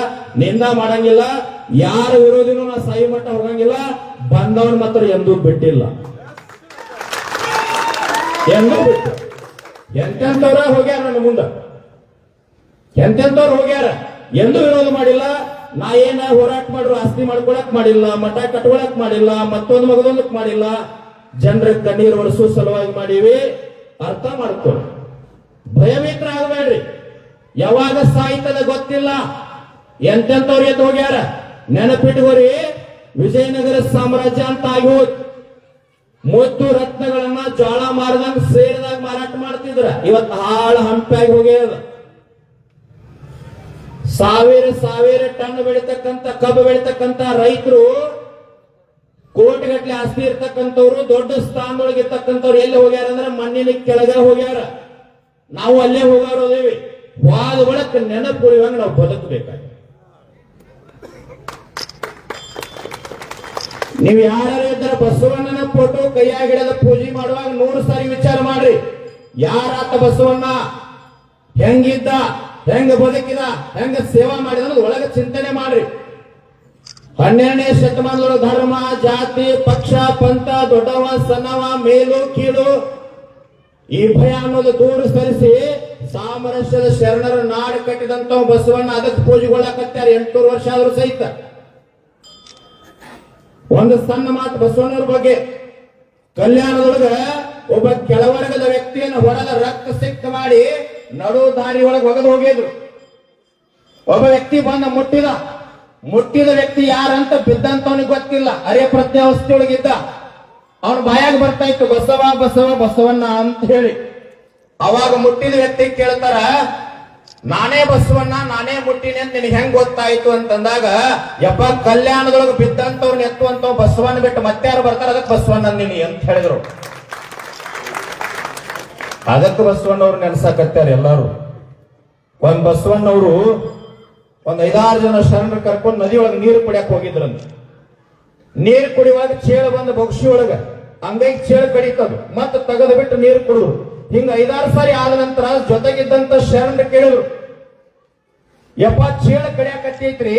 S2: ನಿಂದ ಮಾಡಂಗಿಲ್ಲ, ಯಾರ ವಿರೋಧಿನೂ ನಾ ಸಾಯಿ ಮಟ್ಟ ಹೋಗಂಗಿಲ್ಲ, ಬಂದವನ್ ಮಾತ್ರ ಎಂದೂ ಬಿಟ್ಟಿಲ್ಲ. ಎಂದೂ ಬಿಟ್ಟು ಎಂತೆಂತವ್ರ ಹೋಗ್ಯಾರ ನನ್ನ ಮುಂದ? ಎಂತೆಂತವ್ರು ಹೋಗ್ಯಾರ? ಎಂದೂ ವಿರೋಧ ಮಾಡಿಲ್ಲ. ನಾ ಏನ ಹೋರಾಟ ಮಾಡ್ರು ಆಸ್ತಿ ಮಾಡ್ಕೊಳಕ್ ಮಾಡಿಲ್ಲ, ಮಠ ಕಟ್ಕೊಳಕ್ ಮಾಡಿಲ್ಲ, ಮತ್ತೊಂದು ಮಗದೊಂದಕ್ ಮಾಡಿಲ್ಲ. ಜನರ ಕಣ್ಣೀರು ಒರೆಸೋ ಸಲುವಾಗಿ ಮಾಡೀವಿ. ಅರ್ಥ ಮಾಡ್ಕೊಳ್ಳಿ ಭಯಭೀತರ ಆಗಬೇಡ್ರಿ ಯಾವಾಗ ಸಾಯ್ತದ ಗೊತ್ತಿಲ್ಲ. ಎಂತೆಂತವ್ರು ಎದ್ದು ಹೋಗ್ಯಾರ? ನೆನಪಿಟ್ಕೋರಿ ವಿಜಯನಗರ ಸಾಮ್ರಾಜ್ಯ ಅಂತ ಆಗಿ ಮುತ್ತು ರತ್ನಗಳನ್ನ ಜೋಳ ಮಾರದಂಗ ಸೇರಿದಾಗ ಮಾರಾಟ ಮಾಡ್ತಿದ್ರ. ಇವತ್ತು ಹಾಳ ಹಂಪಾಗಿ ಹೋಗ್ಯದ. ಸಾವಿರ ಸಾವಿರ ಟನ್ ಬೆಳಿತಕ್ಕಂತ ಕಬ್ಬು ಬೆಳಿತಕ್ಕಂತ ರೈತರು ಕೋಟಿಗಟ್ಟಲೆ ಆಸ್ತಿ ಇರ್ತಕ್ಕಂಥವ್ರು, ದೊಡ್ಡ ಸ್ಥಾನದೊಳಗೆ ಇರ್ತಕ್ಕಂಥವ್ರು ಎಲ್ಲಿ ಹೋಗ್ಯಾರ ಅಂದ್ರೆ ಮಣ್ಣಿನ ಕೆಳಗೆ ಹೋಗ್ಯಾರ. ನಾವು ಅಲ್ಲೇ ಹೋಗಾರೋದೇವಿ ವಾದ ಒಳಕ್ ನೆನಪು ಉಳಿಯುವಂಗ ನಾವು ಬದುಕಬೇಕಾಗಿ. ನೀವು ಯಾರು ಇದ್ದಾರ ಬಸವಣ್ಣನ ಫೋಟೋ ಕೈಯಾಗಿಡದ ಪೂಜೆ ಮಾಡುವಾಗ ನೂರು ಸಾರಿ ವಿಚಾರ ಮಾಡ್ರಿ. ಯಾರಾತ ಬಸವಣ್ಣ? ಹೆಂಗಿದ್ದ? ಹೆಂಗ ಬದುಕಿದ? ಹೆಂಗ ಸೇವಾ ಮಾಡಿದ ಅನ್ನೋದು ಒಳಗೆ ಚಿಂತನೆ ಮಾಡ್ರಿ. ಹನ್ನೆರಡನೇ ಶತಮಾನದೊಳಗೆ ಧರ್ಮ, ಜಾತಿ, ಪಕ್ಷ, ಪಂಥ, ದೊಡ್ಡವ, ಸಣ್ಣವ, ಮೇಲು, ಕೀಳು ಈ ಭಯ ಅನ್ನೋದು ದೂರ ಸರಿಸಿ ಸಾಮರಸ್ಯದ ಶರಣರ ನಾಡು ಕಟ್ಟಿದಂತ ಬಸವಣ್ಣ ಅದಕ್ಕೆ ಪೂಜೆಗೊಳ್ಳಕತ್ತಾರೆ. ಎಂಟುನೂರು ವರ್ಷ ಆದ್ರೂ ಸಹಿತ. ಒಂದು ಸಣ್ಣ ಮಾತು ಬಸವಣ್ಣವ್ರ ಬಗ್ಗೆ. ಕಲ್ಯಾಣದೊಳಗ ಒಬ್ಬ ಕೆಳವರ್ಗದ ವ್ಯಕ್ತಿಯನ್ನು ಹೊರದ ರಕ್ತ ಸಿಕ್ತ ಮಾಡಿ ನಡು ದಾರಿ ಒಳಗೆ ಒಗೆದು ಹೋಗಿದ್ರು. ಒಬ್ಬ ವ್ಯಕ್ತಿ ಬಂದ ಮುಟ್ಟಿದ. ಮುಟ್ಟಿದ ವ್ಯಕ್ತಿ ಯಾರಂತ ಬಿದ್ದಂತವನಿಗೆ ಗೊತ್ತಿಲ್ಲ. ಅರೆ ಪ್ರತ್ಯಾವಸ್ಥೆಯೊಳಗಿದ್ದ ಅವನ ಬಾಯಾಗ ಬರ್ತಾ ಇತ್ತು, ಬಸವ ಬಸವ, ಬಸವಣ್ಣ ಅಂತ ಹೇಳಿ. ಅವಾಗ ಮುಟ್ಟಿದ ವ್ಯಕ್ತಿ ಕೇಳ್ತಾರ, ನಾನೇ ಬಸವಣ್ಣ, ನಾನೇ ಮುಟ್ಟಿನಿ ಅಂತ ನಿನಗೆ ಹೆಂಗ್ ಗೊತ್ತಾಯ್ತು ಅಂತಂದಾಗ, ಯಪ್ಪ, ಕಲ್ಯಾಣದೊಳಗೆ ಬಿದ್ದಂತವ್ರನ್ನ ಎತ್ತುವಂತ ಬಸವಣ್ಣ ಬಿಟ್ಟು ಮತ್ತೆ ಯಾರು ಬರ್ತಾರ ಅದಕ್ಕೆ ಬಸವಣ್ಣ ಅಂದಿನಿ ಅಂತ ಹೇಳಿದ್ರು. ಅದಕ್ಕೆ ಬಸವಣ್ಣವ್ರು ನೆನ್ಸಾಕತ್ಯಾರ ಎಲ್ಲಾರು. ಒಂದ್ ಬಸವಣ್ಣವರು ಒಂದ್ ಐದಾರು ಜನ ಶರಣರು ಕರ್ಕೊಂಡು ನದಿಯೊಳಗೆ ನೀರು ಕುಡಿಯಕ್ ಹೋಗಿದ್ರಂತ. ನೀರು ಕುಡಿಯುವಾಗ ಚೇಳು ಬಂದ ಬೊಕ್ಷಿ ಒಳಗ. ಹಂಗಾಗಿ ಚೇಳು ಕಡಿತದು. ಮತ್ತೆ ತೆಗೆದು ಬಿಟ್ಟು ನೀರು ಕುಡಿದ್ರು ಹಿಂಗ ಐದಾರು ಸಾರಿ ಆದ ನಂತರ ಜೊತೆಗಿದ್ದಂತ ಶರಣ ಕೇಳಿದ್ರು. ಯಪ್ಪ, ಚೇಳು ಕಡಿಯಾಕತ್ತೈತ್ರಿ.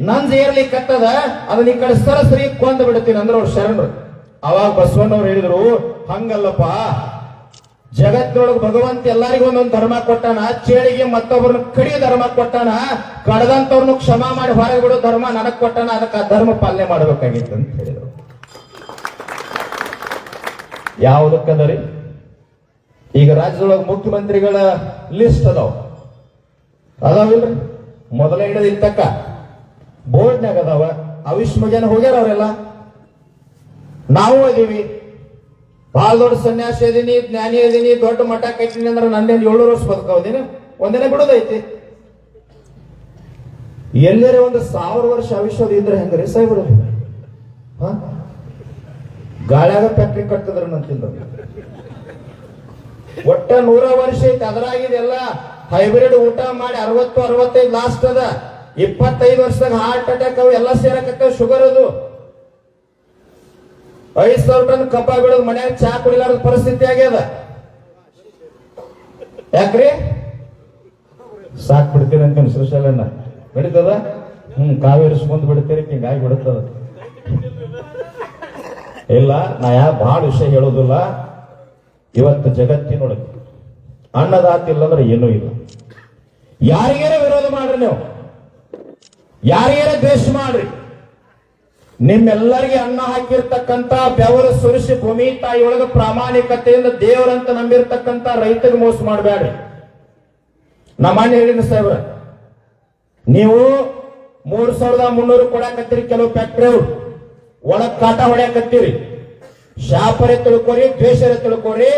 S2: ನಂದ್ ಏರ್ಲಿಕ್ಕತ್ತದ ಅದನ್ನ ಈ ಕಡೆ ಸರಸರಿ ಕೊಂದ ಬಿಡ್ತೀನಿ ಅಂದ್ರೆ ಅವ್ರು ಶರಣರು ಅವಾಗ ಬಸವಣ್ಣವ್ರು ಹೇಳಿದ್ರು, ಹಂಗಲ್ಲಪ್ಪ. ಜಗತ್ತಿನೊಳಗೆ ಭಗವಂತ ಎಲ್ಲರಿಗೂ ಒಂದೊಂದು ಧರ್ಮ ಕೊಟ್ಟಾನ. ಚೇಳಿಗೆ ಮತ್ತೊಬ್ಬರನ್ನ ಕಡಿ ಧರ್ಮ ಕೊಟ್ಟಾನ. ಕಡದಂತವ್ರನ್ನು ಕ್ಷಮಾ ಮಾಡಿ ಹೊರಗೆ ಬಿಡೋ ಧರ್ಮ ನನಗ್ ಕೊಟ್ಟಾನ. ಅದಕ್ಕೆ ಆ ಧರ್ಮ ಪಾಲನೆ ಮಾಡ್ಬೇಕಾಗಿತ್ತು ಅಂತ ಹೇಳಿದ್ರು. ಯಾವುದಕ್ಕದರಿ ಈಗ ರಾಜ್ಯದೊಳಗೆ ಮುಖ್ಯಮಂತ್ರಿಗಳ ಲಿಸ್ಟ್ ಅದಾವ. ಅದಾವಿಲ್ರಿ? ಮೊದಲೇ ಹಿಡಿದ ಇರ್ತಕ್ಕ ಬೋರ್ಡ್ನಾಗ ಅದಾವ. ಅವಿಶ್ಮ ಜನ ಹೋಗ್ಯಾರ ಅವರೆಲ್ಲ. ನಾವು ಅದೀವಿ. ಬಹಳ ದೊಡ್ಡ ಸನ್ಯಾಸಿ ಅದೀನಿ, ಜ್ಞಾನಿ ಅದೀನಿ, ದೊಡ್ಡ ಮಠ ಕಟ್ಟಿನಿ ಅಂದ್ರೆ ನಂದೇನು ಏಳು ವರ್ಷ ಬದುಕವದಿನ ಒಂದಿನ ಬಿಡೋದೈತಿ. ಎಲ್ಲರೇ ಒಂದು ಸಾವಿರ ವರ್ಷ ಆಯುಷ್ಯದ ಇದ್ರೆ ಹೆಂಗ್ರಿ ಸಾಯ್ಬಿಡು ಹ? ಗಾಳ್ಯಾಗ ಫ್ಯಾಕ್ಟ್ರಿ ಕಟ್ಟಿದ್ರ ನಂತಿಂದ ಒಟ್ಟ ನೂರ ವರ್ಷ ಐತಿ ಅದರಾಗಿದೆಲ್ಲ ಹೈಬ್ರಿಡ್ ಊಟ ಮಾಡಿ ಅರವತ್ತು, ಅರವತ್ತೈದು ಲಾಸ್ಟ್ ಅದ. ಇಪ್ಪತ್ತೈದು ವರ್ಷದಾಗ ಹಾರ್ಟ್ ಅಟ್ಯಾಕ್ ಅವು ಎಲ್ಲ ಸೇರಕತ್ತವ ಶುಗರ್ ಅದು. ಐದು ಸಾವಿರ ಟನ್ ಕಬ್ಬ ಬಿಡೋದು ಮನ್ಯಾಗ ಚಾ ಕುಡಿಲಾರ್ದ ಪರಿಸ್ಥಿತಿ ಆಗ್ಯದ. ಯಾಕ್ರಿ? ಸಾಕ್ ಬಿಡ್ತೀರಿ ಅಂತೀನಿ ಶ್ರೀಶೈಲನ್ನ ನಡೀತದ? ಹ್ಮ್ ಕಾವೇರಿಸ್ಕೊಂಡ್ ಬಿಡ್ತೀರಿ, ಹಿಂಗಾಗಿ ಬಿಡುತ್ತದ ಇಲ್ಲ ನಾ ಯಾ ಭಾಳ ವಿಷಯ ಹೇಳೋದಿಲ್ಲ. ಇವತ್ತು ಜಗತ್ತಿನೊಳಗೆ ಅನ್ನದಾತ ಇಲ್ಲಂದ್ರೆ ಏನೂ ಇಲ್ಲ. ಯಾರಿಗೇರ ವಿರೋಧ ಮಾಡ್ರಿ ನೀವು? ಯಾರಿಗೇರ ದ್ವೇಷ ಮಾಡ್ರಿ? ನಿಮ್ಮೆಲ್ಲರಿಗೆ ಅನ್ನ ಹಾಕಿರ್ತಕ್ಕಂತ ಬೆವರು, ಸುರಿಸಿ, ಭೂಮಿ ತಾಯಿ ಒಳಗ ಪ್ರಾಮಾಣಿಕತೆಯಿಂದ ದೇವರಂತ ನಂಬಿರ್ತಕ್ಕಂತ ರೈತರಿಗೆ ಮೋಸ ಮಾಡಬೇಡ್ರಿ ನಮ್ಮನ್ನ ಹೇಳಿನ ಸಾಹೇಬ್ರ, ನೀವು ಮೂರ್ ಸಾವಿರದ ಮುನ್ನೂರು ಕೊಡಾಕತ್ತೀರಿ ಕೆಲವು ಫ್ಯಾಕ್ಟ್ರಿ ಒಳಗ್ ಕಾಟ ಹೊಡ್ಯಾಕತ್ತೀರಿ. ಶಾಪರೇ ತಿಳ್ಕೊರಿ, ದ್ವೇಷರೇ ತಿಳ್ಕೊರಿ,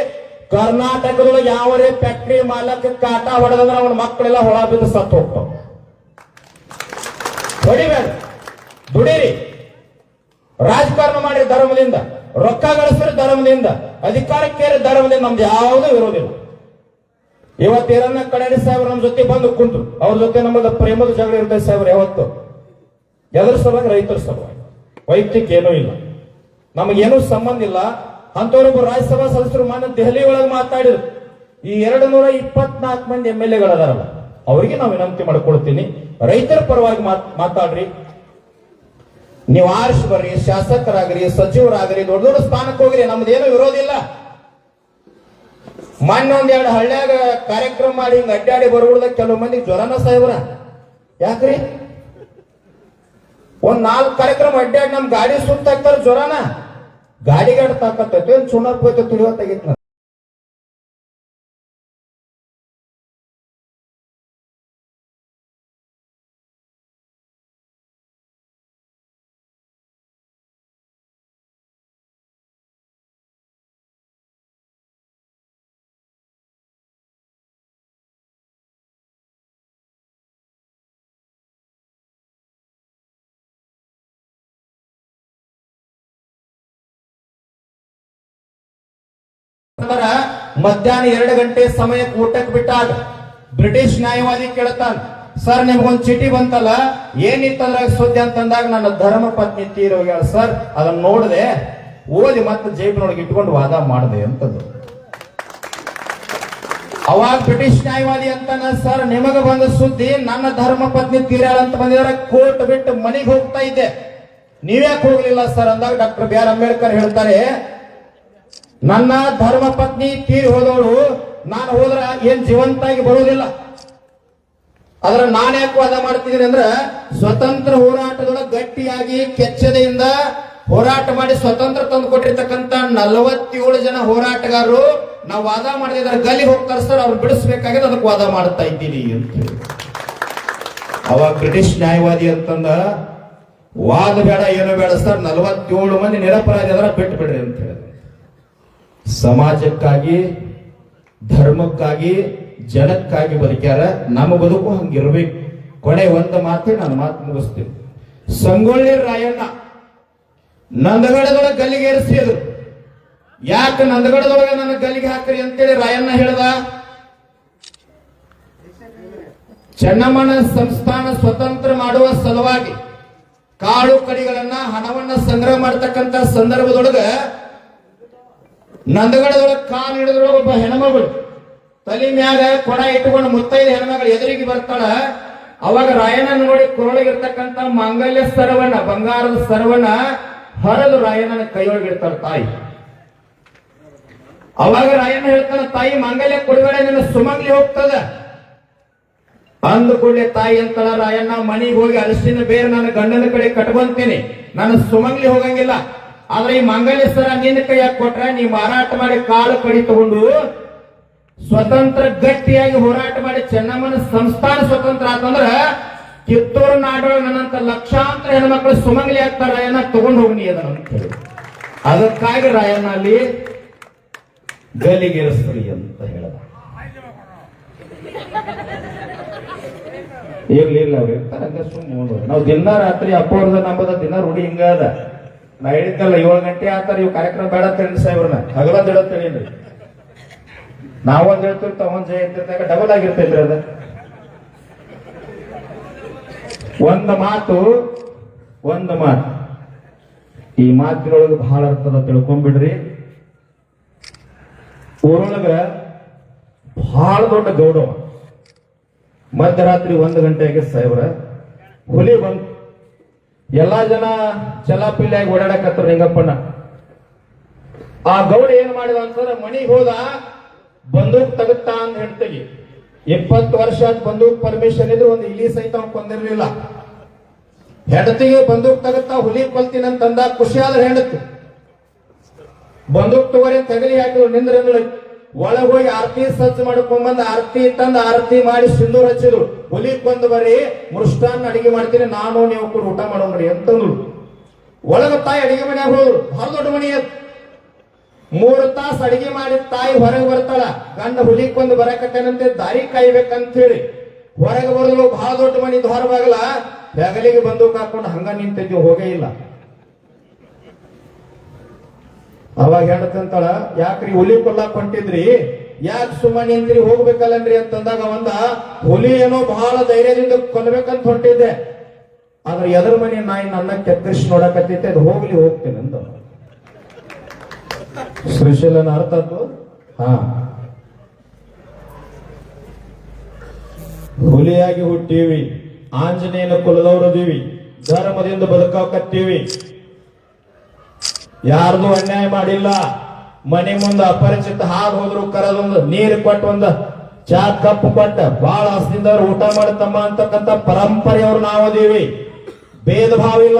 S2: ಕರ್ನಾಟಕದೊಳಗೆ ಯಾವರೇ ಫ್ಯಾಕ್ಟ್ರಿ ಮಾಲಕ ಕಾಟ ಹೊಡೆದಂದ್ರೆ ಅವನ ಮಕ್ಕಳೆಲ್ಲ ಹೊಳ ಬಿದ್ದು ಸತ್ತು ಹೋಗ್ತಾವ. ಹೊಡಿಬೇಡ ದುಡೀರಿ. ರಾಜಕಾರಣ ಮಾಡಿ ಧರ್ಮದಿಂದ. ರೊಕ್ಕ ಗಳಿಸ್ರಿ ಧರ್ಮದಿಂದ. ಅಧಿಕಾರಕ್ಕೇರಿ ಧರ್ಮದಿಂದ ನಮ್ದು ಯಾವುದೂ ಇರೋದಿಲ್ಲ ಇವತ್ತು ಈರಣ್ಣ ಕಡಾಡಿ ಸಾಹೇಬ್ರು ನಮ್ಮ ಜೊತೆ ಬಂದು ಕುಂತು ಅವ್ರ ಜೊತೆ ನಮ್ಮದ ಪ್ರೇಮದ ಜಗಳ ಇರ್ತದೆ ಸಾಹೇಬ್ರು, ಯಾವತ್ತು? ಎದ್ರ ಸಲುವಾಗಿ ರೈತರ ಸಲುವಾಗಿ ವೈಯಕ್ತಿಕ ಏನೂ ಇಲ್ಲ. ನಮಗೇನೂ ಸಂಬಂಧ ಇಲ್ಲ. ಅಂತವ್ರೊಬ್ಬರು ರಾಜ್ಯಸಭಾ ಸದಸ್ಯರು ಮಾನ್ಯ ದೆಹಲಿ ಒಳಗೆ ಮಾತಾಡಿದ್ರು. ಈ ಎರಡು ನೂರ ಇಪ್ಪತ್ನಾಲ್ಕು ಮಂದಿ ಎಂ ಎಲ್ ಎಗಳದಾರಲ್ಲ ಅವರಿಗೆ ನಾವು ವಿನಂತಿ ಮಾಡ್ಕೊಳ್ತೀನಿ. ರೈತರ ಪರವಾಗಿ ಮಾತ್- ಮಾತಾಡ್ರಿ. ನೀವು ಆರಿಸಿ ಬರ್ರಿ, ಶಾಸಕರಾಗ್ರಿ, ಸಚಿವರಾಗ್ರಿ, ದೊಡ್ಡ ದೊಡ್ಡ ಸ್ಥಾನಕ್ಕೆ ಹೋಗ್ರಿ, ನಮ್ದೇನು ವಿರೋಧ ಇಲ್ಲ. ಮೊನ್ನೆ ಒಂದೆರಡು ಹಳ್ಳ್ಯಾಗ ಕಾರ್ಯಕ್ರಮ ಮಾಡಿ ಹಿಂಗ್ ಅಡ್ಡಾಡಿ ಬರ್ಬಿಡ್ದ ಕೆಲವು ಮಂದಿ ಜ್ವರನ ಸಾಹೇಬ್ರ ಯಾಕ್ರಿ? ಒಂದ್ ನಾಲ್ಕು ಕಾರ್ಯಕ್ರಮ ಅಡ್ಡಾಡಿ ನಮ್ ಗಾಡಿ ಸುತ್ತ ಹಾಕ್ತಾರ ಜ್ವರನ ಗಾಡಿ ಗಾಡಿ ಸುಣ್ಣ ಏನ್ ಸುಣ್ಣಕ್ಕೆ ಹೋಯ್ತು ಮಧ್ಯಾಹ್ನ ಎರಡು ಗಂಟೆ ಸಮಯಕ್ಕೆ ಊಟಕ್ಕೆ ಬಿಟ್ಟಾಗ ಬ್ರಿಟಿಷ್ ನ್ಯಾಯವಾದಿ ಕೇಳ್ತಾನ, ಸರ್, ನಿಮ್ಗೊಂದ್ ಚೀಟಿ ಬಂತಲ್ಲ ಏನಿತ್ತಂದ್ರ ಸುದ್ದಿ ಅಂತಂದಾಗ ನನ್ನ ಧರ್ಮ ಪತ್ನಿ ತೀರೋಗ್ಯಾಳ ಸರ್, ಅದನ್ನ ನೋಡದೆ, ಓದಿ ಮತ್ತೆ ಜೇಬಿನೊಳಗೆ ಇಟ್ಕೊಂಡು ವಾದ ಮಾಡಿದೆ ಅಂತದ್ದು ಅವಾಗ ಬ್ರಿಟಿಷ್ ನ್ಯಾಯವಾದಿ ಅಂತಾನ, ಸರ್, ನಿಮಗ ಬಂದ ಸುದ್ದಿ ನನ್ನ ಧರ್ಮ ಪತ್ನಿ ತೀರ್ಯಾಳ ಅಂತ ಬಂದಿದ್ರೆ, ಕೋರ್ಟ್ ಬಿಟ್ಟು ಮನೆಗೆ ಹೋಗ್ತಾ ಇದ್ದೆ. ನೀವ್ಯಾಕೆ ಹೋಗ್ಲಿಲ್ಲ, ಸರ್? ಅಂದಾಗ ಡಾಕ್ಟರ್ ಬಿ ಆರ್ ಅಂಬೇಡ್ಕರ್ ಹೇಳ್ತಾರೆ ನನ್ನ ಧರ್ಮ ಪತ್ನಿ ತೀರಿ ಹೋದವಳು, ನಾನು ಹೋದ್ರ ಏನ್ ಜೀವಂತಾಗಿ ಬರುವುದಿಲ್ಲ ಅದರ ನಾನು ಯಾಕೆ ವಾದ ಮಾಡ್ತಿದ್ದೀನಿ ಅಂದ್ರೆ, ಸ್ವತಂತ್ರ ಹೋರಾಟದೊಳಗೆ ಗಟ್ಟಿಯಾಗಿ ಕೆಚ್ಚದೆಯಿಂದ ಹೋರಾಟ ಮಾಡಿ ಸ್ವತಂತ್ರ ತಂದು ಕೊಟ್ಟಿರ್ತಕ್ಕಂತ ನಲವತ್ತೇಳು ಜನ ಹೋರಾಟಗಾರರು ನಾವು ವಾದ ಮಾಡಿದ್ರೆ ಗಲ್ಲಿ ಹೋಗ್ತಾರೆ ಸರ್ ಅವ್ರು ಬಿಡಿಸ್ಬೇಕಾಗಿದೆ ಅದಕ್ಕೆ ವಾದ ಮಾಡ್ತಾ ಇದ್ದೀನಿ ಅಂತ. ಅವಾಗ ಬ್ರಿಟಿಷ್ ನ್ಯಾಯವಾದಿ ಅಂತಂದ, ವಾದ ಬೇಡ, ಏನು ಬೇಡ ಸರ್, ನಲವತ್ತೇಳು ಮಂದಿ ನಿರಪರಾಧಿ ಅದರ ಬಿಟ್ಟು ಬಿಡ್ರಿ ಅಂತ ಹೇಳಿದ್ರು ಸಮಾಜಕ್ಕಾಗಿ, ಧರ್ಮಕ್ಕಾಗಿ, ಜನಕ್ಕಾಗಿ ಬದುಕ್ಯಾರ, ನಮ್ಮ ಬದುಕು ಹಂಗಿರ್ಬೇಕು. ಕೊನೆ ಒಂದು ಮಾತೇ ನಾನು ಮಾತು ಮುಗಿಸ್ತೀನಿ. ಸಂಗೊಳ್ಳಿ ರಾಯಣ್ಣ ನಂದಗಡದೊಳಗೆ ಗಲ್ಲಿಗೇರಿಸಿದ್ರು ಯಾಕೆ ನಂದಗಡದೊಳಗೆ ನನ್ನ ಗಲ್ಲಿಗೆ ಹಾಕ್ರಿ ಅಂತೇಳಿ ರಾಯಣ್ಣ ಹೇಳ್ದ? ಚೆನ್ನಮ್ಮನ ಸಂಸ್ಥಾನ ಸ್ವತಂತ್ರ ಮಾಡುವ ಸಲುವಾಗಿ ಕಾಳು ಕಡಿಗಳನ್ನ ಹಣವನ್ನ ಸಂಗ್ರಹ ಮಾಡತಕ್ಕಂತ ಸಂದರ್ಭದೊಳಗ ನಂದಗಡದೊಳಗೆ ಕಾಲು ಹಿಡಿದ್ರು ಒಬ್ಬ ಹೆಣ್ಮಗಳು. ತಲೆ ಮ್ಯಾಗ ಕೊಡ ಇಟ್ಟುಕೊಂಡು ಮುತ್ತೈದ ಹೆಣ್ಮಗಳು ಎದುರಿಗೆ ಬರ್ತಾಳ. ಅವಾಗ ರಾಯಣ್ಣ ನೋಡಿ ಕೊರಳಿಗಿರ್ತಕ್ಕಂತ ಮಾಂಗಲ್ಯ ಸರವನ್ನ ಬಂಗಾರದ ಸರವನ್ನ ಹರದು ರಾಯಣ್ಣನ ಕೈಯೊಳಗೆ ಇಡ್ತಾಳ ತಾಯಿ. ಅವಾಗ ರಾಯಣ್ಣ ಹೇಳ್ತಾನ, ತಾಯಿ, ಮಾಂಗಲ್ಯ ಕೊಡಬೇಡ, ನಿನ್ನ ಸುಮಂಗ್ಲಿ ಹೋಗ್ತದ. ಅಂದ ಕೂಡಲೇ ತಾಯಿ ಅಂತಳ, ರಾಯಣ್ಣ, ಮನೆಗೆ ಹೋಗಿ ಅರಸಿನ ಬೇರೆ ನನ್ನ ಗಂಡನ ಕಡೆ ಕಟ್ಕೊಂತೀನಿ. ನಾನು ಸುಮಂಗ್ಲಿ ಹೋಗಂಗಿಲ್ಲ. ಆದ್ರೆ ಈ ಮಂಗಲ್ಯ ಸರ ನಿನ್ನ ಕೈಯಾಗ ಕೊಟ್ರ ನೀ ಮಾರಾಟ ಮಾಡಿ ಕಾಳು ಕಡಿ ತಗೊಂಡು ಸ್ವತಂತ್ರ ಗಟ್ಟಿಯಾಗಿ ಹೋರಾಟ ಮಾಡಿ ಚೆನ್ನಮ್ಮನ ಸಂಸ್ಥಾನ ಸ್ವತಂತ್ರ ಆತಂದ್ರ ಕಿತ್ತೂರು ನಾಡೊಳಗೆ ನನ್ನಂತ ಲಕ್ಷಾಂತರ ಹೆಣ್ಮಕ್ಳು ಸುಮಂಗಲಿ ಆಗ್ತಾರ, ರಾಯಣ್ಣ, ತಗೊಂಡು ಹೋಗಿ ಅದನ್ನ ಅದಕ್ಕಾಗಿ ರಾಯಣ್ಣ ಅಲ್ಲಿ ಗಲಿಗೇರಿಸ್ರಿ ಅಂತ ಹೇಳದ. ಇರ್ಲಿಲ್ಲ ಅವ್ರು ಸುಮ್ಮನೆ ನಾವು ದಿನ ರಾತ್ರಿ ಅಪ್ಪವ್ರದ ನಂಬದ ದಿನ ರೂಢಿ ಹಿಂಗ ಅದ. ನಾ ಹೇಳಿದ್ದಲ್ಲ, ಏಳು ಗಂಟೆ ಆತರ ಇವ್ ಕಾರ್ಯಕ್ರಮ ಬೇಡ ತಿಳಿ ಸಾಹೇಬ್ರನ್ನ. ಹಗಲಂದ್ ಹೇಳತ್ ಹೇಳಿನ್ರಿ ನಾವೊಂದ್ ಹೇಳ್ತೀವಿ ಜಯ ಅಂತಿರ್ದಾಗ ಡಬಲ್ ಆಗಿರ್ತೈತ್ರಿ ಅದ. ಒಂದು ಮಾತು ಒಂದು ಮಾತು. ಈ ಮಾತಿನೊಳಗೆ ಬಹಳ ಅರ್ಥದ ತಿಳ್ಕೊಂಡ್ಬಿಡ್ರಿ ಊರೊಳಗ ಬಹಳ ದೊಡ್ಡ ಗೌರವ ಮಧ್ಯರಾತ್ರಿ ಒಂದು ಗಂಟೆಗೆ ಸಾಹೇಬ್ರ. ಹುಲಿ ಬಂತು. ಎಲ್ಲಾ ಜನ ಚಲಾಪಿಲ್ಲಿಯಾಗಿ ಓಡಾಡಕತ್ರ ನಿಂಗಪ್ಪಣ್ಣ ಆ ಗೌಡ ಏನ್ ಮಾಡಿದ ಅಂತಂದ್ರೆ ಮಣಿ ಹೋದ ಬಂದೂಕ್ ತಗುತ್ತಾ ಅಂತ ಹೇಳ್ತೀವಿ. ಇಪ್ಪತ್ತು ವರ್ಷ ಬಂದೂಕ್ ಪರ್ಮಿಷನ್ ಇದ್ರೆ ಒಂದು ಇಲಿ ಸಹಿತ ಅವ್ನು ಕೊಂದಿರ್ಲಿಲ್ಲ. ಹೆಂಡತಿಗೆ ಬಂದೂಕ್ ತಗುತ್ತಾ ಹುಲಿ ಕೊಲ್ತೀನಿ ಅಂತಂದ ಖುಷಿ ಆದ್ರೆ ಹೆಂಡತಿ. ಬಂದೂಕ್ ತಗೋರಿ ತಗಲಿ ಹಾಕಿದ್ರು ಒಳಗ್ ಹೋಗಿ ಆರತಿ ಸಜ್ಜು ಮಾಡ್ಕೊಂಡ್ಬಂದ್ ಆರತಿ ತಂದು ಆರತಿ ಮಾಡಿ ಸಿಂಧೂರ್ ಹಚ್ಚಿದ್ರು. ಹುಲಿ ಬಂದು ಬರ್ರಿ, ಮೃಷ್ಟಾನ್ ಅಡಿಗೆ ಮಾಡ್ತೀನಿ, ನಾನು ನೀವು ಕೂಡ ಊಟ ಮಾಡೋಣ್ರಿ ಅಂತಂದ್ರು. ಒಳಗ ತಾಯಿ ಅಡಿಗೆ ಮನೆಯಾಗ ಹೋದ್ರು. ಬಹಳ ದೊಡ್ಡ ಅದು. ಮೂರು ತಾಸು ಅಡಿಗೆ ಮಾಡಿ ತಾಯಿ ಹೊರಗೆ ಬರ್ತಾಳ. ಗಂಡ ಹುಲಿ ಬಂದು ಬರಕತ್ತೇನಂತೆ ದಾರಿ ಕಾಯ್ಬೇಕಂತ ಹೇಳಿ ಹೊರಗೆ ಬರಲು ಬಹಳ ದೊಡ್ಡ ಮನೆ ಹೊರ ಬಾಗಲ ಹೆಗಲಿಗೆ ಬಂದು ಹಾಕೊಂಡು ಹಂಗ ನಿಂತಿದ್ವಿ ಹೋಗೇ ಇಲ್ಲ. ಅವಾಗ ಹೇಳ್ತಂತಾಳ, ಯಾಕ್ರಿ ಹುಲಿ ಕೊಲ್ಲಾಕ್ ಹೊಂಟಿದ್ರಿ? ಯಾಕೆ ಸುಮ್ಮನೆ ಇಂದ್ರಿ ಹೋಗ್ಬೇಕಲ್ಲನ್ರಿ ಅಂತಂದಾಗ ಒಂದ ಹುಲಿ ಏನೋ ಬಹಳ ಧೈರ್ಯದಿಂದ ಕೊಲ್ಬೇಕಂತ ಹೊಂಟಿದ್ದೆ. ಆದ್ರೆ ಎದ್ರ ಮನೆ ನಾಯಿ ನನ್ನ ಕೆತ್ತರಿಸಿ ನೋಡಕತ್ತೈತೆ, ಅದು ಹೋಗ್ಲಿ ಹೋಗ್ತೇನೆ ಅಂತ ಸೃಶೀಲನ ಅರ್ಥ ಅದು ಹಾ. ಹುಲಿಯಾಗಿ ಹುಟ್ಟೀವಿ, ಆಂಜನೇಯನ ಕುಲದವರದೀವಿ ಧರ್ಮದಿಂದ ಬದುಕಾಕತ್ತೀವಿ ಯಾರ್ದು ಅನ್ಯಾಯ ಮಾಡಿಲ್ಲ. ಮನೆ ಮುಂದೆ ಅಪರಿಚಿತ ಹಾದು ಹೋದ್ರು ಕರೆದೊಂದು, ನೀರು ಕೊಟ್ಟು ಒಂದು ಚಾ ಕಪ್ಪು ಕೊಟ್ಟ, ಬಾಳ ಅವ್ರು ಊಟ ಮಾಡ್ತಮ್ಮ ಅಂತಕ್ಕಂಥ ಪರಂಪರೆಯವರು ನಾವದೀವಿ ಭೇದ ಭಾವ ಇಲ್ಲ.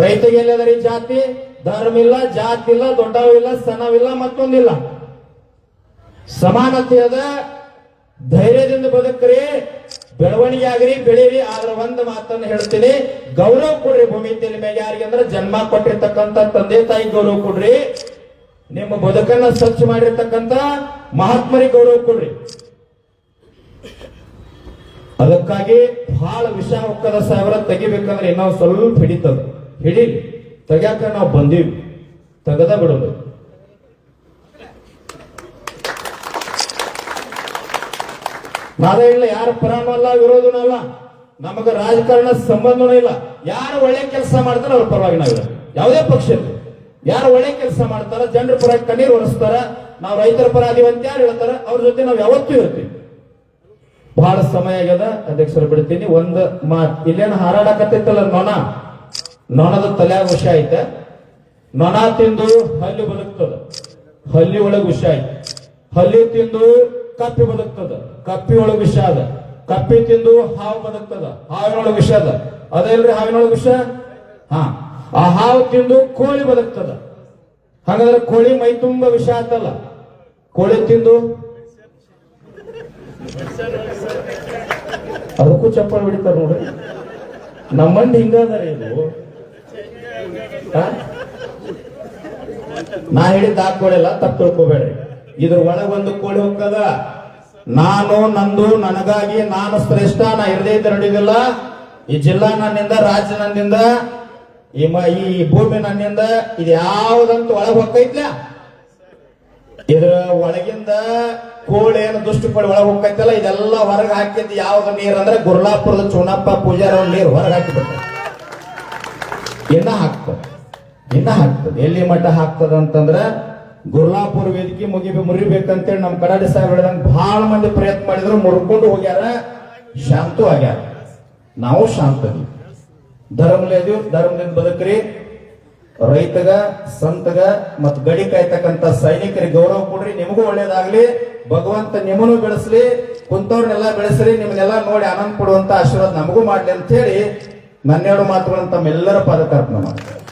S2: ರೈತಗೆ ಎಲ್ಲದರಿ ಜಾತಿ? ಧರ್ಮ ಇಲ್ಲ, ಜಾತಿ ಇಲ್ಲ ದೊಡ್ಡವಿಲ್ಲ ಸಣ್ಣವಿಲ್ಲ ಮತ್ತೊಂದಿಲ್ಲ. ಸಮಾನತೆ ಅದ. ಧೈರ್ಯದಿಂದ ಬದುಕ್ರಿ. ಬೆಳವಣಿಗೆ ಆಗ್ರಿ ಬೆಳೀರಿ, ಆದ್ರೆ ಒಂದು ಮಾತನ್ನು ಹೇಳ್ತೀನಿ. ಗೌರವ ಕೊಡ್ರಿ ಭೂಮಿ ಮೇಲೆ ಯಾರಿಗೆ ಅಂದ್ರೆ ಜನ್ಮ ಕೊಟ್ಟಿರ್ತಕ್ಕಂಥ ತಂದೆ ತಾಯಿ ಗೌರವ ಕೊಡ್ರಿ. ನಿಮ್ಮ ಬದುಕನ್ನ ಸ್ವಚ್ಛ ಮಾಡಿರ್ತಕ್ಕಂತ ಮಹಾತ್ಮರಿಗೆ ಗೌರವ ಕೊಡ್ರಿ. ಅದಕ್ಕಾಗಿ ಬಹಳ ವಿಷ ಒಕ್ಕದ ಸಾವಿರ ತೆಗಿಬೇಕಂದ್ರೆ ಇನ್ನೊಂದು ಸ್ವಲ್ಪ ಹಿಡಿತದ. ಹಿಡಿ ತೆಗ್ಯಾಕ ನಾವು ಬಂದೀವಿ. ತೆಗದ ಬಿಡೋದು. ನಾವೇ ಇಲ್ಲ, ಯಾರ ಪರಾಮ ಅಲ್ಲ ವಿರೋಧನೂ ಅಲ್ಲ ನಮಗ ರಾಜಕಾರಣ ಸಂಬಂಧನೂ ಇಲ್ಲ. ಯಾರು ಒಳ್ಳೆ ಕೆಲಸ ಮಾಡ್ತಾರ ಅವ್ರ ಪರವಾಗಿ ನಾವಿಲ್ಲ ಯಾವುದೇ ಪಕ್ಷ ಇಲ್ಲ ಯಾರು ಒಳ್ಳೆ ಕೆಲಸ ಮಾಡ್ತಾರ, ಜನರ ಪರ ಕಣ್ಣೀರು ಒರೆಸ್ತಾರ, ನಾವು ರೈತರ ಪರ ಯಾರು ಹೇಳ್ತಾರ, ಅವ್ರ ಜೊತೆ ನಾವು ಯಾವತ್ತೂ ಇರ್ತೀವಿ. ಬಹಳ ಸಮಯ ಆಗ್ಯದ, ಅಧ್ಯಕ್ಷರು ಬಿಡ್ತೀನಿ. ಒಂದ್ ಮಾತ್, ಇಲ್ಲೇನು ಹಾರಾಡಕತ್ತೈತಲ್ಲ ನೊಣ? ನೊಣದ ತಲೆಯಾಗ ವಿಷ ಐತೆ ನೊಣ ತಿಂದು ಹಲ್ಲಿ ಬದುಕ್ತದ. ಹಲ್ಲಿ ಒಳಗೆ ವಿಷ ಐತೆ ಹಲ್ಲಿ ತಿಂದು ಕಪ್ಪಿ ಬದುಕ್ತದ. ಕಪ್ಪಿ ಒಳಗ ವಿಷ ಅದ. ಕಪ್ಪಿ ತಿಂದು ಹಾವು ಬದುಕ್ತದ. ಹಾವಿನೊಳಗ ವಿಷ ಅದ. ಅದೇಲ್ರಿ ಹಾವಿನೊಳಗ ವಿಷ? ಹಾ. ಆ ಹಾವು ತಿಂದು ಕೋಳಿ ಬದುಕ್ತದ. ಹಾಗಾದ್ರೆ ಕೋಳಿ ಮೈ ತುಂಬ ವಿಷ ಆತಲ್ಲ. ಕೋಳಿ ತಿಂದು? ಅದಕ್ಕೂ ಚಪ್ಪಲ್ ಬಿಡ್ತಾರ ನೋಡ್ರಿ. ನಮ್ಮಂಡ್ ಹಿಂಗದಾರ ಇದು? ನಾ ಹೇಳಿದ ಆ ಕೋಳಿ ಅಲ್ಲ ತಪ್ಪು ತಿಳ್ಕೊಬೇಡ್ರಿ. ಇದ್ರ ಒಳಗ್ ಒಂದು ಕೋಳಿ ಹೋಗ್ತದ ನಾನು, ನಂದು, ನನಗಾಗಿ ನಾನು ಶ್ರೇಷ್ಠ, ನಾ ಇರದೇ ಇದ್ದ ನಡೆಯುದಿಲ್ಲ ಈ ಜಿಲ್ಲಾ ನನ್ನಿಂದ, ರಾಜ್ಯ ನನ್ನಿಂದ, ಈ ಭೂಮಿ ನನ್ನಿಂದ ಇದು ಯಾವ್ದಂತ ಒಳಗೆ ಹೋಗ್ತೈತ್ಲ? ಇದ್ರ ಒಳಗಿಂದ ಕೋಳಿ ಏನು ದುಷ್ಟ ಕೋಳಿ ಒಳಗೆ ಹೋಗ್ತೈತಲ್ಲ, ಇದೆಲ್ಲ ಹೊರಗೆ ಹಾಕಿದ್ ಯಾವ್ದು ನೀರ್ ಅಂದ್ರೆ ಗುರ್ಲಾಪುರದ ಚೂನಪ್ಪ ಪೂಜಾರ ನೀರು ಹೊರಗೆ ಹಾಕಿಬಿಟ್ಟ ಇನ್ನ ಹಾಕ್ತದೆ. ಇನ್ನ ಹಾಕ್ತದೆ. ಎಲ್ಲಿ ಮಟ್ಟ ಹಾಕ್ತದ ಅಂತಂದ್ರ ಗುರ್ಲಾಪುರ ವೇದಿಕೆ ಮುಗಿ ಮುರಿಬೇಕಂತೇಳಿ ನಮ್ಮ ಕಡಾಡಿ ಸಾಹೇಬ್ ಹೇಳಿದಂಗೆ ಬಹಳ ಮಂದಿ ಪ್ರಯತ್ನ ಮಾಡಿದ್ರು, ಮುರ್ಕೊಂಡು ಹೋಗ್ಯಾರ. ಶಾಂತು ಆಗ್ಯಾರ. ನಾವು ಶಾಂತ ಧರ್ಮಲೇದು ಧರ್ಮದಿಂದ ಬದುಕ್ರಿ. ರೈತಗ, ಸಂತಗ ಮತ್ ಗಡಿ ಕಾಯ್ತಕ್ಕಂತ ಸೈನಿಕರಿಗೆ ಗೌರವ ಕೊಡ್ರಿ. ನಿಮಗೂ ಒಳ್ಳೇದಾಗ್ಲಿ. ಭಗವಂತ ನಿಮ್ಮನ್ನು ಬೆಳೆಸ್ಲಿ. ಕುಂತವ್ರನ್ನೆಲ್ಲ ಬೆಳೆಸ್ರಿ. ನಿಮ್ಮನ್ನೆಲ್ಲ ನೋಡಿ ಆನಂದ ಕೊಡುವಂತ ಆಶೀರ್ವಾದ ನಮಗೂ ಮಾಡ್ಲಿ ಅಂತ ಹೇಳಿ ನನ್ನೆರಡು ಮಾತುಗಳನ್ನು ತಮ್ಮೆಲ್ಲರ ಪಾದಕಾರ್ಪಣೆ ಮಾಡ್ತಾರೆ